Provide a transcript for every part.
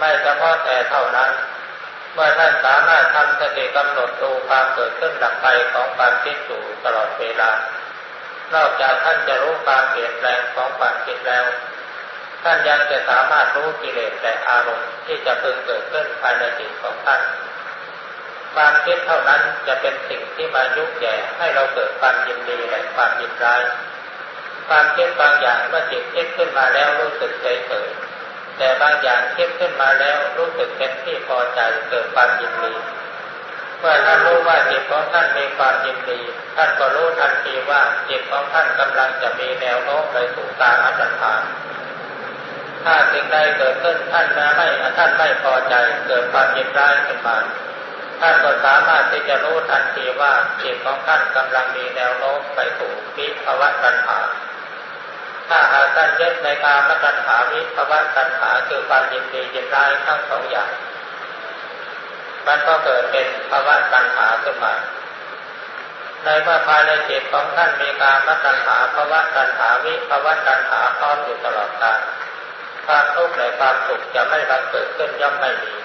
ไม่เฉพาะแต่เท่านั้น เมื่อท่านสามารถทำสติกำหนดดูความเกิดขึ้นดับไปของความคิดอยู่ตลอดเวลา นอกจากท่านจะรู้ความเปลี่ยนแปลงของความคิดแล้ว ท่านยังจะสามารถรู้กิเลสและอารมณ์ที่จะพึงเกิดขึ้นภายในจิตของท่านความคิดเท่านั้นจะเป็นสิ่งที่มายุแย่ให้เราเกิดความยินดีและความยินร้าย ความคิดบางอย่างเมื่อจิตคิดขึ้นมาแล้วรู้สึกเฉยเฉย แต่บางอย่างคิดขึ้นมาแล้วรู้สึกเป็นที่พอใจเกิดความยินดีเมื่อท่านรู้ว่าจิตของท่านมีความยินดี ท่านก็รู้ทันทีว่าจิตของท่านกำลังจะมีแนวโน้มไปสู่การอัตถาถ้าสิ่งใดเกิดขึ้นท่านไม่ท่านไม่พอใจเกิดความยินร้ายขึ้นมาท่านก็สามารถที่จะรู้ทันทีว่าจิตของท่านกำลังมีแนวโน้มไปสู่วิภาวะตัณหา ถ้าหากท่านยึดในการมตัณหาวิภาวตัณหาคือความยินดียินร้ายทั้งสองอย่าง มันก็เกิดเป็นภาวะตัณหาขึ้นมา ในเมื่อภายในจิตของท่านมีการมตัณหาภาวะตัณหาวิภาวตัณหาพร้อมอยู่ตลอดกาลความทุกข์และความสุขจะไม่บังเกิดขึ้นย่อมไม่มี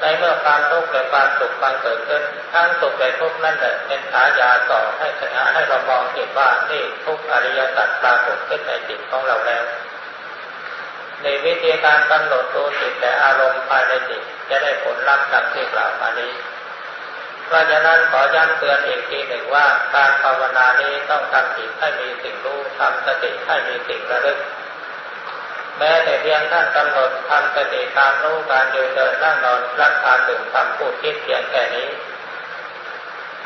ในเมื่อความทุกข์และความสุขบังเกิดขึ้นทั้งสุขและทุกข์นั่นแหละเป็นสายาต่อให้ชนะให้เรามองเห็นว่านี่ทุกอริยสัจปรากฏขึ้นในจิตของเราแล้ว ในวิธีการกำหนดตัวจิตและอารมณ์ภายในจิตจะได้ผลลัพธ์ดังที่กล่าวมานี้เพราะฉะนั้นขอย้ำเตือนอีกทีหนึ่งว่า การภาวนานี้ต้องทำจิตให้มีสิ่งรู้ทำสติให้มีสิ่งระลึก แม้แต่เพียงท่านกำหนดทำสติตามรู้การเดินเดินนั่งนอนรักษาดื่มทำพูดคิดเพียงแค่นี้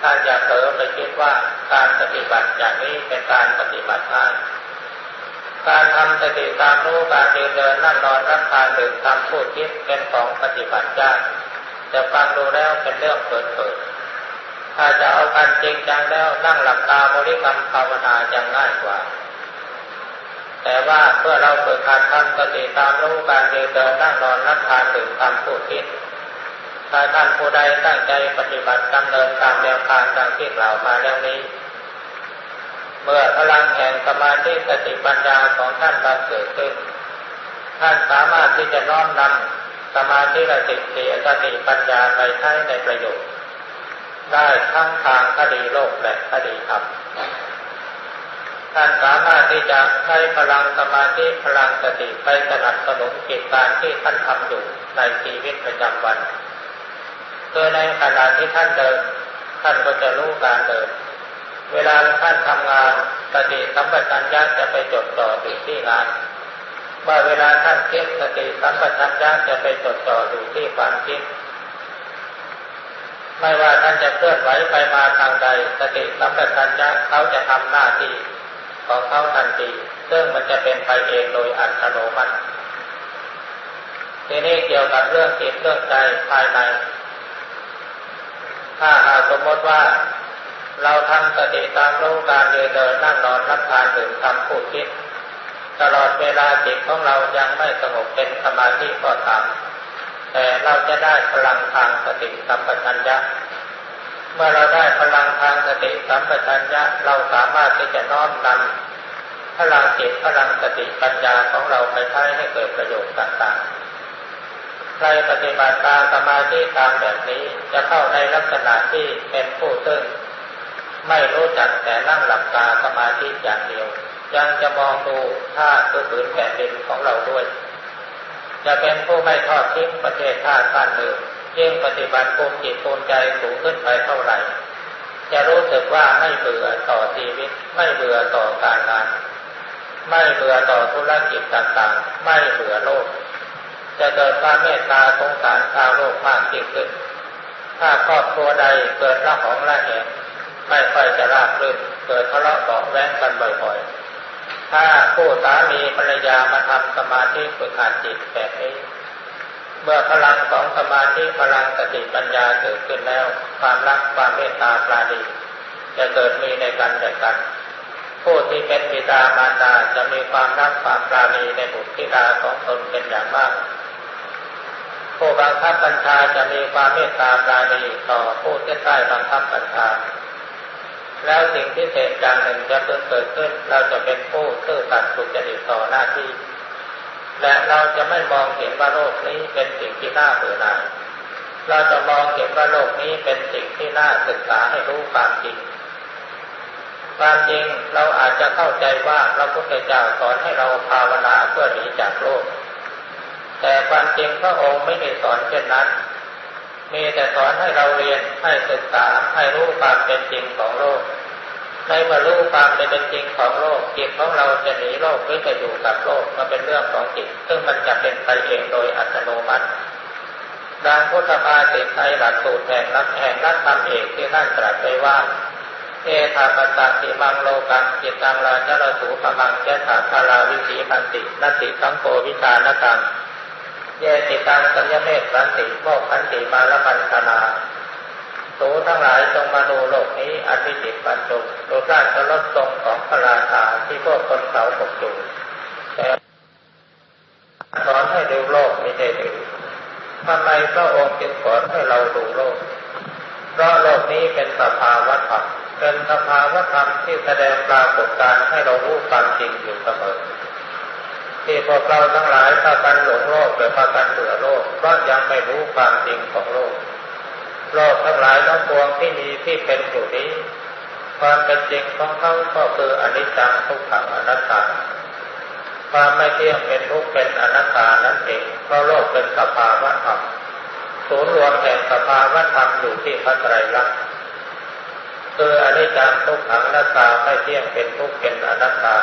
ท่านอย่าเผลอไปคิดว่าการปฏิบัติอย่างนี้เป็นการปฏิบัติง่ายการทำสติตามรู้การเดินเดินนั่งนอนรับทานดื่มทำพูดคิดเป็นของปฏิบัติยากจะฟังดูแล้วเป็นเรื่องเปิดๆถ้าจะเอาการจริงจังแล้วนั่งหลับตาบริกรรมภาวนายังง่ายกว่า แต่ว่าเมื่อเราฝึกการทำสติตามรู้การเดินเดินนั่งนอนรับทานดื่มทำพูดคิดถ้าท่านผู้ใดตั้งใจปฏิบัติดำเนินตามแนวทางดังที่กล่าวมาแล้วนี้ เมื่อพลังแห่งสมาธิสติปัญญาของท่านบังเกิดขึ้น ท่านสามารถที่จะน้อมนำสมาธิและสติสติปัญญาไปใช้ในประโยชน์ ได้ทั้งทางคดีโลกและคดีธรรม ท่านสามารถที่จะใช้พลังสมาธิพลังสติไปสนับสนุนกิจการที่ท่านทำอยู่ในชีวิตประจำวันโดยในขณะที่ท่านเดิน ท่านก็จะรู้การเดิน เวลาท่านทำงานสติสัมปชัญญะจะไปจดจ่ออยู่ที่งานเมื่อเวลาท่านคิดสติสัมปชัญญะจะไปจดจ่ออยู่ที่ความคิดไม่ว่าท่านจะเคลื่อนไหวไปมาทางใด สติสัมปชัญญะเขาจะทำหน้าที่ ของเขาทันที ซึ่งมันจะเป็นไปเองโดยอัตโนมัติทีนี้เกี่ยวกับเรื่องจิตเรื่องใจภายใน ถ้าหากสมมติว่า เราทำสติตามรู้การเดินเดินนั่งนอนรับทานดื่มทำพูดคิด ตลอดเวลาจิตของเรายังไม่สงบเป็นสมาธิก็ตามแต่เราจะได้พลังทางสติสัมปชัญญะ เมื่อเราได้พลังทางสติสัมปชัญญะเราสามารถที่จะน้อมนำพลังจิตพลังสติปัญญาของเราไปใช้ให้เกิดประโยชน์ต่างๆ ใครปฏิบัติตามสมาธิตามแบบนี้จะเข้าในลักษณะที่เป็นผู้ซึ่ง ไม่รู้จักแต่นั่งหลับตาสมาธิอย่างเดียว ยังจะมองดูท่าตัวผืนแผ่นดินของเราด้วย จะเป็นผู้ไม่ทอดทิ้งประเทศชาติบ้านเมือง ยิ่งปฏิบัติภูมิจิตภูมิใจสูงขึ้นไปเท่าไหร่ จะรู้สึกว่าไม่เบื่อต่อชีวิต ไม่เบื่อต่อการงาน ไม่เบื่อต่อธุรกิจต่างๆ ไม่เบื่อโลก จะเกิดความเมตตาสงสารชาวโลกมากยิ่งขึ้น ถ้าครอบครัวใดเกิดละหองละแหงไม่ค่อยจะราบรื่นเกิดทะเลาะเบาแว้งกันบ่อยๆ ถ้าผู้สามีภรรยามาทำสมาธิฝึกหัดจิตแบบนี้ เมื่อพลังของสมาธิพลังสติปัญญาเกิดขึ้นแล้ว ความรักความเมตตาปราณีจะเกิดมีในกันแต่กัน ผู้ที่เป็นบิดามารดาจะมีความรักความปราณีในบุตรธิดาของตนเป็นอย่างมากผู้บังคับบัญชาจะมีความเมตตาปราณีต่อผู้ที่ใต้บังคับบัญชาแล้วสิ่งที่เศษอย่างหนึ่งจะเพิ่งเกิดขึ้น เราจะเป็นผู้ซื่อสัตย์สุจริตต่อหน้าที่ และเราจะไม่มองเห็นว่าโลกนี้เป็นสิ่งที่น่าเบื่อหน่าย เราจะมองเห็นว่าโลกนี้เป็นสิ่งที่น่าศึกษาให้รู้ความจริง ความจริงเราอาจจะเข้าใจว่าพระพุทธเจ้าสอนให้เราภาวนาเพื่อหนีจากโลก แต่ความจริงพระองค์ไม่ได้สอนเช่นนั้น มีแต่สอนให้เราเรียนให้ศึกษาให้รู้ความเป็นจริงของโลก ในเมื่อรู้ความเป็นจริงของโลกจิตของเราจะหนีโลกหรือจะอยู่กับโลกมันเป็นเรื่องของจิต ซึ่งมันจะเป็นไปเองโดยอัตโนมัติดังพุทธภาษิตในหลักสูตรแห่งนักแห่งนักธรรมเอกที่ท่านตรัสไว้ว่าเอธาปัสสะติมังโลกังจิตตังราจรสูปมังเจตาคาราวิสีพันตินติสังโฆวิชานกังเยติตังสัญญเมตสันติโมกขันติมาละปันธนา สูทั้งหลายจงมาดูโลกนี้อธิจิตบรรจุดูราชรถทรงของพระราชาที่พวกคนเขาปกอยู่แต่สอนให้ดูโลกไม่ใช่ดูทำไมพระองค์จึงสอนให้เราดูโลก เพราะโลกนี้เป็นสภาวะธรรมเป็นสภาวะธรรมที่แสดงปรากฏการให้เรารู้ความจริงอยู่เสมอที่พวกเราทั้งหลายพากันหลงโลกหรือพากันเบื่อโลกเพราะยังไม่รู้ความจริงของโลก โลกทั้งหลายทั้งปวงที่มีที่เป็นอยู่นี้ ความเป็นจริงของเขาก็คืออนิจจังทุกขังอนัตตาความไม่เที่ยงเป็นทุกข์เป็นอนัตตานั่นเองเพราะโลกเป็นสภาวะธรรมศูนย์รวมแห่งสภาวะธรรมอยู่ที่พระไตรลักษณ์คืออนิจจังทุกขังอนัตตาไม่เที่ยงเป็นทุกข์เป็นอนัตตา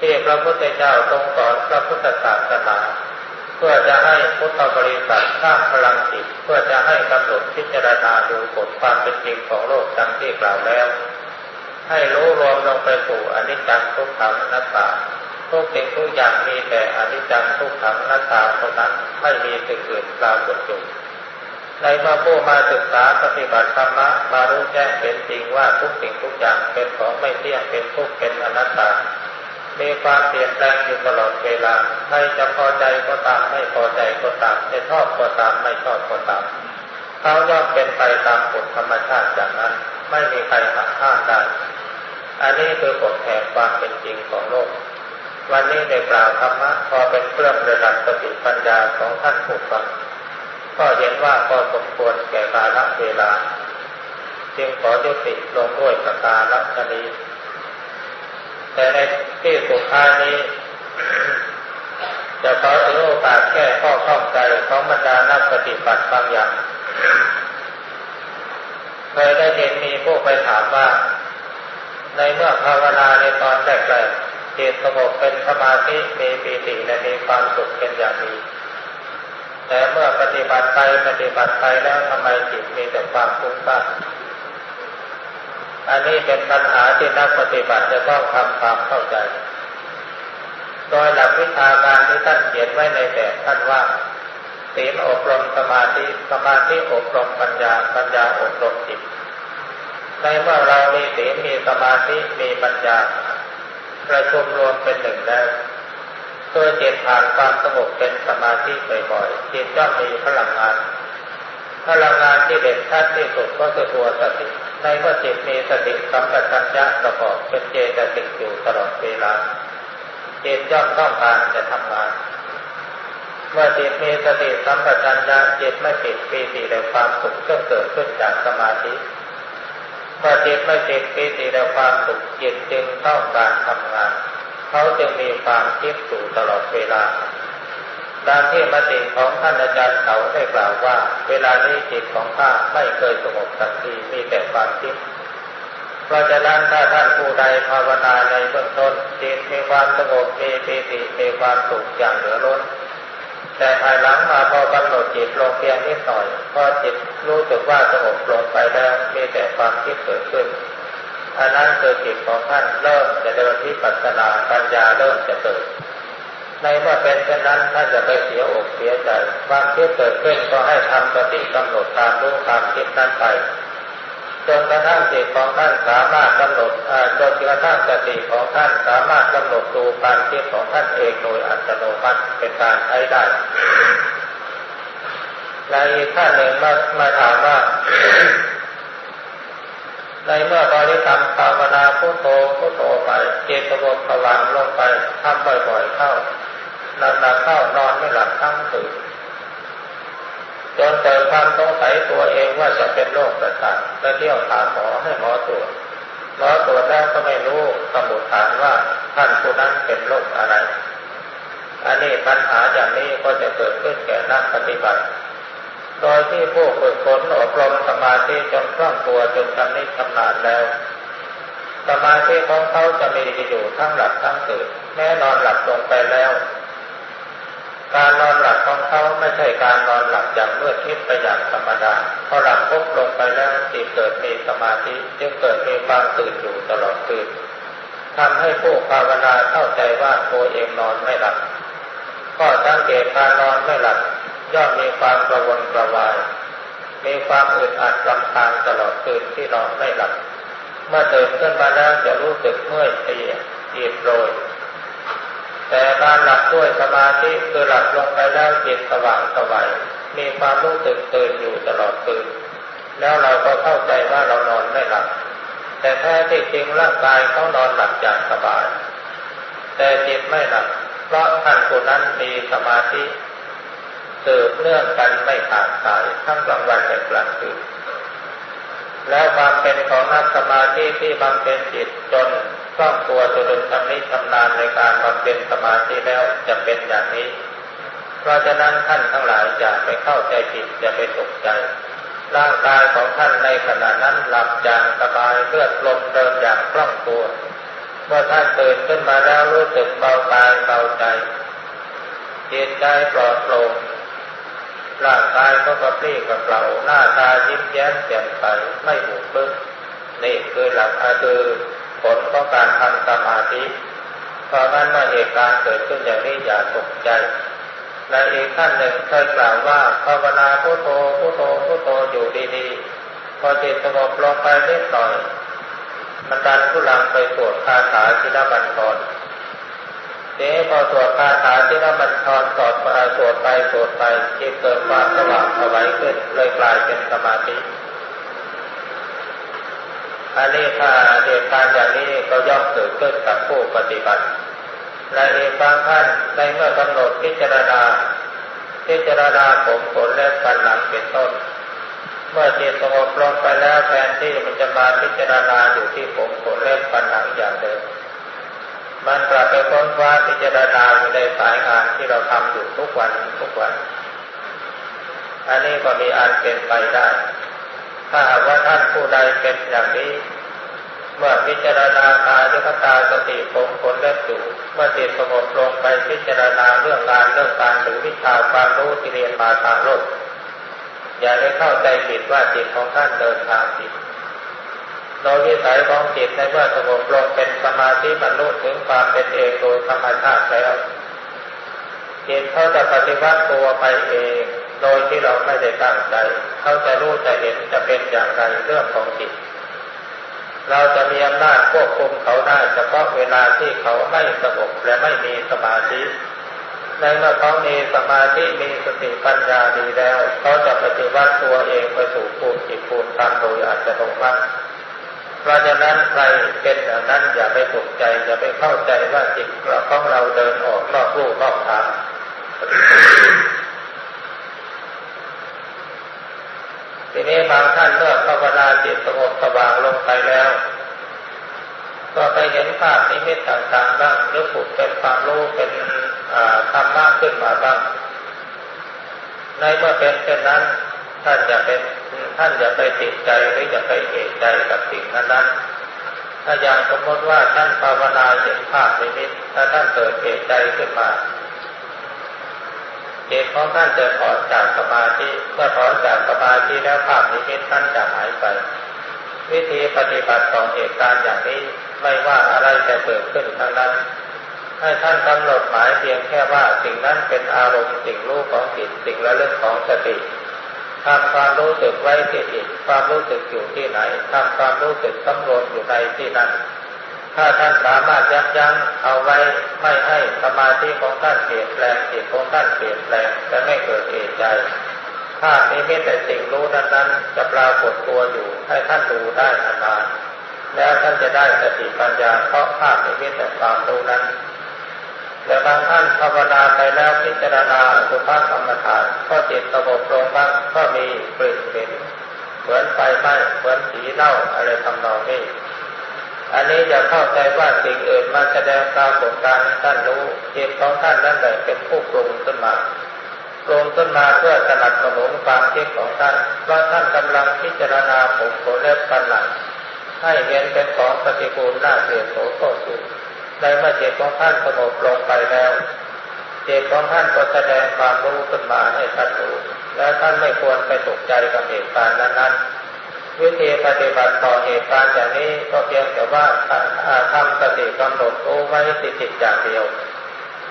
ที่พระพุทธเจ้าทรงสอนพระพุทธศาสนา พื่อจะให้พุทธบริษัทสร้างพลังจิตเพื่อจะให้กำหนดพิจารณาดูกฎความเป็นจริงของโลกดังที่กล่าวแล้ว ให้รู้รวมลงไปสู่อนิจจังทุกขังนัตตาทุกสิ่งทุกอย่างมีแต่อนิจจังทุกขังนัตตาเท่านั้นไม่มีสิ่งอื่นปรากฏอยู่ในเมื่อผู้มาศึกษาปฏิบัติธรรมะมารู้แจ้งเป็นจริงว่าทุกสิ่งทุกอย่างเป็นของไม่เที่ยงเป็นทุกข์เป็นอนัตตา มีความเปลี่ยนแปลงอยู่ตลอดเวลาไม่จะพอใจก็ตามไม่พอใจก็ตามจะชอบก็ตามไม่ชอบก็ตามเขาย่อมเป็นไปตามกฎธรรมชาติอย่างนั้น ไม่มีใครหักห้ามได้ อันนี้คือกฎแห่งความเป็นจริงของโลก วันนี้ได้กล่าวธรรมะพอเป็นเครื่องระดับสติปัญญาของท่านผู้ฟังก็เห็นว่าพอสมควรแก่กาลเวลา จึงขอยุติลงด้วยประการชนี แต่ในที่สุดท้ายนี้ จะขอถือโอกาสแก้ข้อข้องใจของบรรดานักปฏิบัติบางอย่างเคยได้เห็นมีผู้ไปถามว่า ในเมื่อภาวนาในตอนแรกๆจิตสงบเป็นสมาธิมีปีติและมีความสุขเป็นอย่างดีแต่เมื่อปฏิบัติไปปฏิบัติไปแล้วทำไมจิตมีแต่ความฟุ้งซ่าน อันนี้เป็นปัญหาที่นักปฏิบัติจะต้องทำความเข้าใจ โดยหลักวิชาการที่ท่านเขียนไว้ในแบบท่านว่าศีลอบรมสมาธิ สมาธิอบรมปัญญา ปัญญาอบรมจิต ในเมื่อเรามีศีลมีสมาธิ มีปัญญา ประชุมรวมเป็นหนึ่งแล้วตัวจิตผ่านความสงบเป็นสมาธิบ่อยๆจิตย่อมมีพลังงาน พลังงานที่เด่นชัดที่สุดก็คือตัวสติ ในเมื่อจิตมีสติสัมปชัญญะประกอบเป็นเจตสิกอยู่ตลอดเวลาจิตย่อมต้องการจะทำงาน เมื่อจิตมีสติสัมปชัญญะจิตไม่ติดปีติในความสุขซึ่งเกิดขึ้นจากสมาธิเมื่อจิตไม่ติดปีติในความสุขจิตจึงต้องการทำงาน เขาจึงมีความคิดสู่ตลอดเวลา ดังที่มติของท่านอาจารย์เขาได้กล่าวว่า เวลานี้จิตของข้าไม่เคยสงบสักทีมีแต่ความคิดเพราะฉะนั้นถ้าท่านผู้ใดภาวนาในเบื้องต้นจิตมีความสงบมีปีติมีความสุขอย่างเหลือล้น แต่ภายหลังมาพอกำหนดจิตลงเพียงนิดหน่อยพอจิตรู้สึกว่าสงบลงไปแล้วมีแต่ความคิดเกิดขึ้นอันนั้นคือจิตของท่านเริ่มจะเดินที่ปัจนาปัญญาเริ่มจะเกิด ในเมื่อเป็นเช่นนั้นท่านจะไปเสียอกเสียใจความคิดเกิดขึ้นก็ให้ทำสติกำหนดตามรู้ความคิดนั้นไปจนกระทั่งจิตของท่านสามารถกำหนดจนกระทั่งสติของท่านสามารถกำหนดดูการคิดของท่านเองโดยอัตโนมัติเป็นการใช้ได้ในอีกท่านหนึ่งมามาถามว่า ในเมื่อบริกรรมภาวนาพุทโธพุทโธไปเจตสงบสว่างลงไปทำบ่อยๆเข้า นานๆเข้านอนไม่หลับทั้งคืนจนเกิดความสงสัยตัวเองว่าจะเป็นโรคประสาทและเที่ยวถามหมอให้หมอตรวจหมอตรวจแล้วก็ไม่รู้สมุดฐานว่าท่านผู้นั้นเป็นโรคอะไร อันนี้ปัญหาอย่างนี้ก็จะเกิดขึ้นแก่นักปฏิบัติ โดยที่ผู้ฝึกฝนอบรมสมาธิจนคล่องตัวจนชำนิชำนาญแล้ว สมาธิของเขาจะมีอยู่ทั้งหลับทั้งตื่นแม้นอนหลับลงไปแล้ว การนอนหลับของเขาไม่ใช่การนอนหลับอย่างเมืดมิดไปอย่างธรรมดาพอหลับปุ๊บลงไปแล้วจิตเกิดมีสมาธิจึงเกิดมีความตื่นอยู่ตลอดคืนทำให้ผู้ภาวนาเข้าใจว่าตัวเองนอนไม่หลับก็สังเกตการนอนไม่หลับย่อมมีความกระวนกระวาย มีความอึดอัดลำคาญตลอดคืนที่นอนไม่หลับ เมื่อตื่นขึ้นมาแล้วจะรู้สึกเมื่อยเพลียอิดโรย แต่การหลับด้วยสมาธิคือหลับลงไปแล้วจิตสว่างสวัยมีความรู้สึกตื่นอยู่ตลอดคืน แล้วเราก็เข้าใจว่าเรานอนไม่หลับ แต่แท้ที่จริงร่างกายเขานอนหลับอย่างสบาย แต่จิตไม่หลับ เพราะท่านผู้นั้นมีสมาธิสืบเนื่องกันไม่ขาดสายทั้งกลางวันและกลางคืน แล้วความเป็นของนักสมาธิที่บำเพ็ญจิตจนคล่องตัวจนชำนิชำนาญในการบำเพ็ญสมาธิแล้วจะเป็นอย่างนี้ เพราะฉะนั้นท่านทั้งหลายอย่าไปเข้าใจผิดอย่าไปตกใจ ร่างกายของท่านในขณะนั้นหลับอย่างสบายเลือดลมเดินอย่างคล่องตัวเมื่อท่านตื่นขึ้นมาแล้วรู้สึกเบากายเบาใจจิตใจปลอดโปร่ง ร่างกายก็กระปรี้กระเปร่าหน้าตายิ้มแย้มแจ่มใสไม่บุกบึ้งนี่คือหลักคือผลของการทำสมาธิเพราะงั้นเมื่อเหตุการณ์เกิดขึ้นอย่างนี้อย่าตกใจและอีกท่านหนึ่งเคยกล่าวว่าภาวนาพุทโธพุทโธพุทโธอยู่ดีๆ พอจิตสงบลงไปนิดหน่อยมันดันผู้ลังไปสวดคาถาที่นบันทอน เจ๊พอสวดคาถาที่นบันทอนสวดไปสวดไปสวดไปจิตเกิดความสว่างสวัยขึ้นเลยกลายเป็นสมาธิอันนี้ถ้าเหตุการณ์อย่างนี้ก็ย่อมเกิดขึ้นกับผู้ปฏิบัติและอีกบางท่านในเมื่อกำหนดพิจารณา พิจารณาผมขนและฟันหลังเป็นต้น เมื่อจิตสงบลงไปแล้วแทนที่มันจะมาพิจารณาอยู่ที่ผมขนและฟันหลังอย่างเดิม มันกลับไปค้นคว้าพิจารณาอยู่ในสายงานที่เราทำอยู่ทุกวันทุกวัน อันนี้ก็มีอันเป็นไปได้ ถ้าหากว่าท่านผู้ใดเป็นอย่างนี้ เมื่อพิจารณากายยคตาสติผมขนและจูเมื่อจิตสงบลงไปพิจารณาเรื่องงานเรื่องการหรือวิชาความรู้ที่เรียนมาทางโลกอย่าได้เข้าใจผิดว่าจิตของท่านเดินทางผิด โดยวิสัยของจิตในเมื่อสงบลงเป็นสมาธิบรรลุถึงความเป็นเองโดยธรรมชาติแล้วจิตเขาจะปฏิวัติตัวไปเอง โดยที่เราไม่ได้ตั้งใจ เขาจะรู้จะเห็นจะเป็นอย่างไรเรื่องของจิต เราจะมีอำนาจควบคุมเขาได้เฉพาะเวลาที่เขาไม่สงบและไม่มีสมาธิในเมื่อเขามีสมาธิมีสติปัญญาดีแล้วเขาจะปฏิวัติตัวเองไปสู่ภูมิจิตภูมิธรรมโดยอัตโนมัติ เพราะฉะนั้นใครเป็นอย่างนั้นอย่าไปตกใจอย่าไปเข้าใจว่าจิตของเราเดินออกนอกรูนอกทางทีนี้บางท่านเมื่อภาวนาจิตสงบสว่างลงไปแล้ว ก็ไปเห็นภาพนิมิตต่างๆบ้างหรือผุดเป็นความรู้เป็นธรรมะขึ้นมาบ้างในเมื่อเป็นเช่นนั้นท่านจะเป็น ท่านอย่าไปติดใจหรืออย่าไปเอกใจกับสิ่งนั้นนั้นถ้าอย่างสมมติว่าท่านภาวนาเห็นภาพในนิดถ้าท่านเกิดเอกใจขึ้นมาจิตของท่านจะถอนจากสมาธิเมื่อถอนจากสมาธิแล้วภาพนิมิตท่านจะหายไป วิธีปฏิบัติของเหตุการณ์อย่างนี้ไม่ว่าอะไรจะเกิดขึ้นทั้งนั้น ให้ท่านกำหนดหมายเพียงแค่ว่าสิ่งนั้นเป็นอารมณ์สิ่งรู้ของจิตสิ่งละเรื่องของสติ ทำความรู้สึกไว้ที่จิตความรู้สึกอยู่ที่ไหนทำความรู้สึกสำรวมอยู่ในที่นั้น ถ้าท่านสามารถยับยั้งเอาไว้ไม่ให้สมาธิของท่านเปลี่ยนแปลงจิตของท่านเปลี่ยนแปลงจะไม่เกิดเอกใจภาพนี้ไม่แต่สิ่งรู้นั้นนั้นจะปรากฏตัวอยู่ให้ท่านดูได้นานๆแล้วท่านจะได้สติปัญญาเพราะภาพนี้ไม่แต่ความรู้นั้น แต่บางท่านภาวนาไปแล้วพิจารณาสุภาพกรรมฐานก็จิตสงบลงบ้างก็มีกลิ่นเหม็นเหมือนไฟไหม้เหมือนผีเน่าอะไรทำนองนี้ อันนี้จะเข้าใจว่าสิ่งอื่นมาแสดงปรากฏการให้ท่านรู้จิตของท่านนั่นแหละเป็นผู้ปรุงขึ้นมาปรุงขึ้นมาเพื่อสนับสนุนความคิดของท่านเพราะท่านกำลังพิจารณาผมโผเล็บปันหลังให้เห็นเป็นของปฏิกูลน่าเสียโสโคสุ ในเมื่อจิตของท่านสงบลงไปแล้วจิตของท่านก็แสดงความรู้ขึ้นมาให้ท่านรู้และท่านไม่ควรไปตกใจกับเหตุการณ์นั้นๆวิธีปฏิบัติต่อเหตุการณ์อย่างนี้ก็เพียงแต่ว่าทำสติกำหนดรู้ไว้ที่จิตอย่างเดียว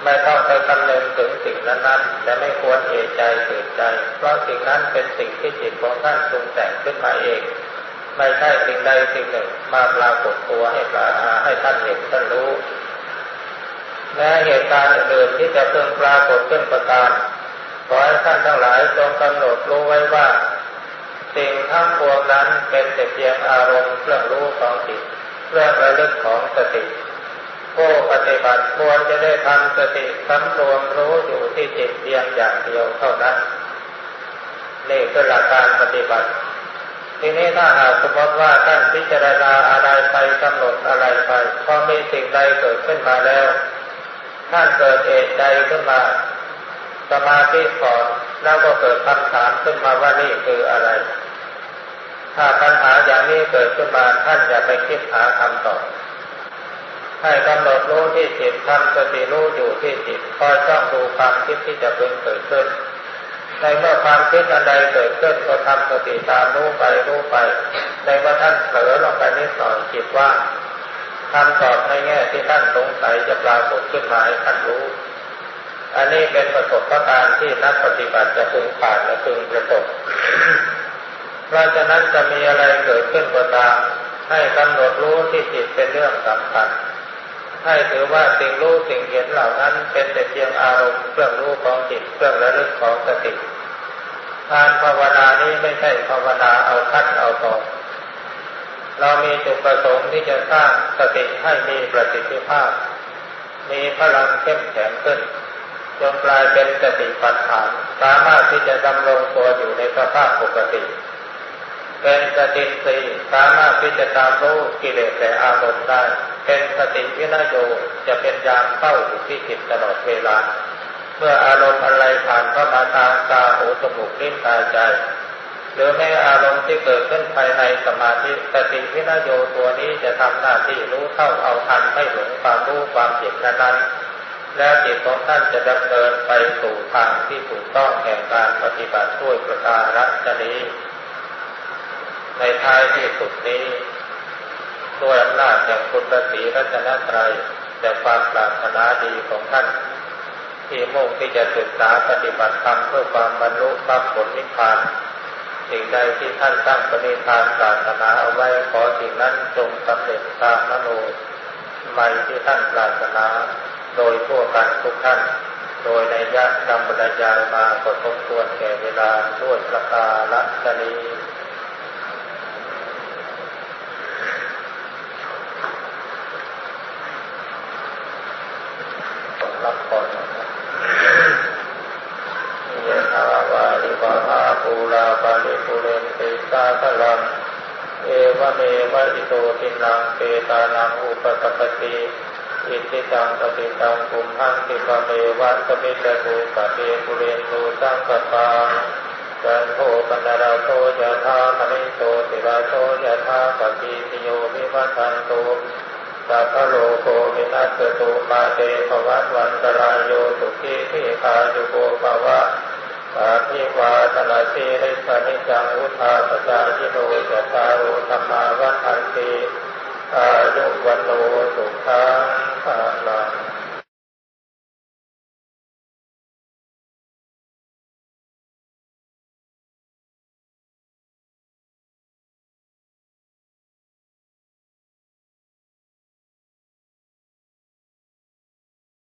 ไม่ต้องไปคำนึงถึงสิ่งนั้นๆและไม่ควรเอะใจตื่นใจ เพราะสิ่งนั้นเป็นสิ่งที่จิตของท่านปรุงแต่งขึ้นมาเอง ไม่ใช่สิ่งใดสิ่งหนึ่งมาปรากฏตัวให้ให้ท่านเห็นท่านรู้ แม้เหตุการณ์อื่นที่จะเพิ่งปรากฏขึ้นประการ ขอให้ท่านทั้งหลายจงกำหนดรู้ไว้ว่า สิ่งทั้งปวงนั้นเป็นแต่เพียงอารมณ์เครื่องรู้ของจิตเรื่องระลึกของสติผู้ปฏิบัติควรจะได้ทำสติสำรวมรู้อยู่ที่จิตเพียงอย่างเดียวเท่านั้นนี่คือหลักการปฏิบัติ ทีนี้ถ้าหากสมมติว่าท่านพิจารณาอะไรไปกำหนดอะไรไปพอมีสิ่งใดเกิดขึ้นมาแล้ว ท่านเกิดเอกใจขึ้นมา สมาธิก่อนแล้วก็เกิดคำถามขึ้นมาว่านี่คืออะไร ถ้าปัญหาอย่างนี้เกิดขึ้นมาท่านอย่าไปคิดหาคำตอบให้กำหนดรู้ที่จิตทำสติรู้อยู่ที่จิตคอยจ้องดูความคิดที่จะเป็นเกิดขึ้น ในเมื่อความคิดอันใดเกิดขึ้นก็ทำสติตามรู้ไปรู้ไป ในเมื่อท่านเผลอลงไปนิดหน่อยจิตว่า คำตอบในแง่ที่ท่านสงสัยจะปรากฏขึ้นมาให้ท่านรู้ อันนี้เป็นประสบการณ์ที่นักปฏิบัติจะพึงผ่านและพึงประสบเพราะฉะนั้นจะมีอะไรเกิดขึ้นก็ตามให้กำหนดรู้ที่จิตเป็นเรื่องสำคัญให้ถือว่าสิ่งรู้สิ่งเห็นเหล่านั้นเป็นแต่เพียงอารมณ์เครื่องรู้ของจิตเครื่องระลึกของสติการภาวนานี้ไม่ใช่ภาวนาเอาคัดเอาต่อ เรามีจุดประสงค์ที่จะสร้างสติให้มีประสิทธิภาพ มีพลังเข้มแข็งขึ้นจนกลายเป็นสติปัฏฐาน สามารถที่จะดำรงตัวอยู่ในสภาพปกติ เป็นสติสีสามารถที่จะตามรู้กิเลสและอารมณ์ได้ เป็นสติวินาโยจะเป็นยามเฝ้าอยู่ที่จิตตลอดเวลา เมื่ออารมณ์อะไรผ่านเข้ามาทางตาหูจมูกลิ้นกายใจ หรือแม้อารมณ์ที่เกิดขึ้นภายในสมาธิสติวินโยตัวนี้จะทำหน้าที่รู้เท่าเอาทันไม่หลงความรู้ความจิตนั้นแล้วจิตของท่านจะดำเนินไปสู่ทางที่ถูกต้องแห่งการปฏิบัติด้วยประการฉนี้ ในท้ายที่สุดนี้ด้วยอำนาจแห่งคุณศรีรัตนตรัยแต่ความปรารถนาดีของท่าน ที่มุ่งที่จะศึกษาปฏิบัติธรรมเพื่อความบรรลุมรรคผลนิพพาน สิ่งใดที่ท่านตั้งปณิธานปรารถนาเอาไว้ขอสิ่งนั้นจงสำเร็จตามมโนใหม่ที่ท่านปรารถนาโดยทั่วกันทุกท่าน โดยในยะดำบรรยายมากดทบทวนแก่เวลาด้วยประกาศนี้รับก่อนปูรา ปุเรนติสาคลัง เอวเมวะอิโตตินังเปตานังอุปตปติอิติตังปฏิตังกุมหังติปเมวะสมิจตุปะเปปุเรนตุสังกปาจันโทปนราโทยะธามณิโตติราโทยะธาปฏิติโยวิวัชันตุสัพพโลโกวินัสตุมาเตภวัตวันตรายโยสุขีทิคายุโกภวะ อภิวาทนาสีริสนิจังุทาสจาริโนจตารุธรรมาวัฏันติอายุวันโนสุขังพลัง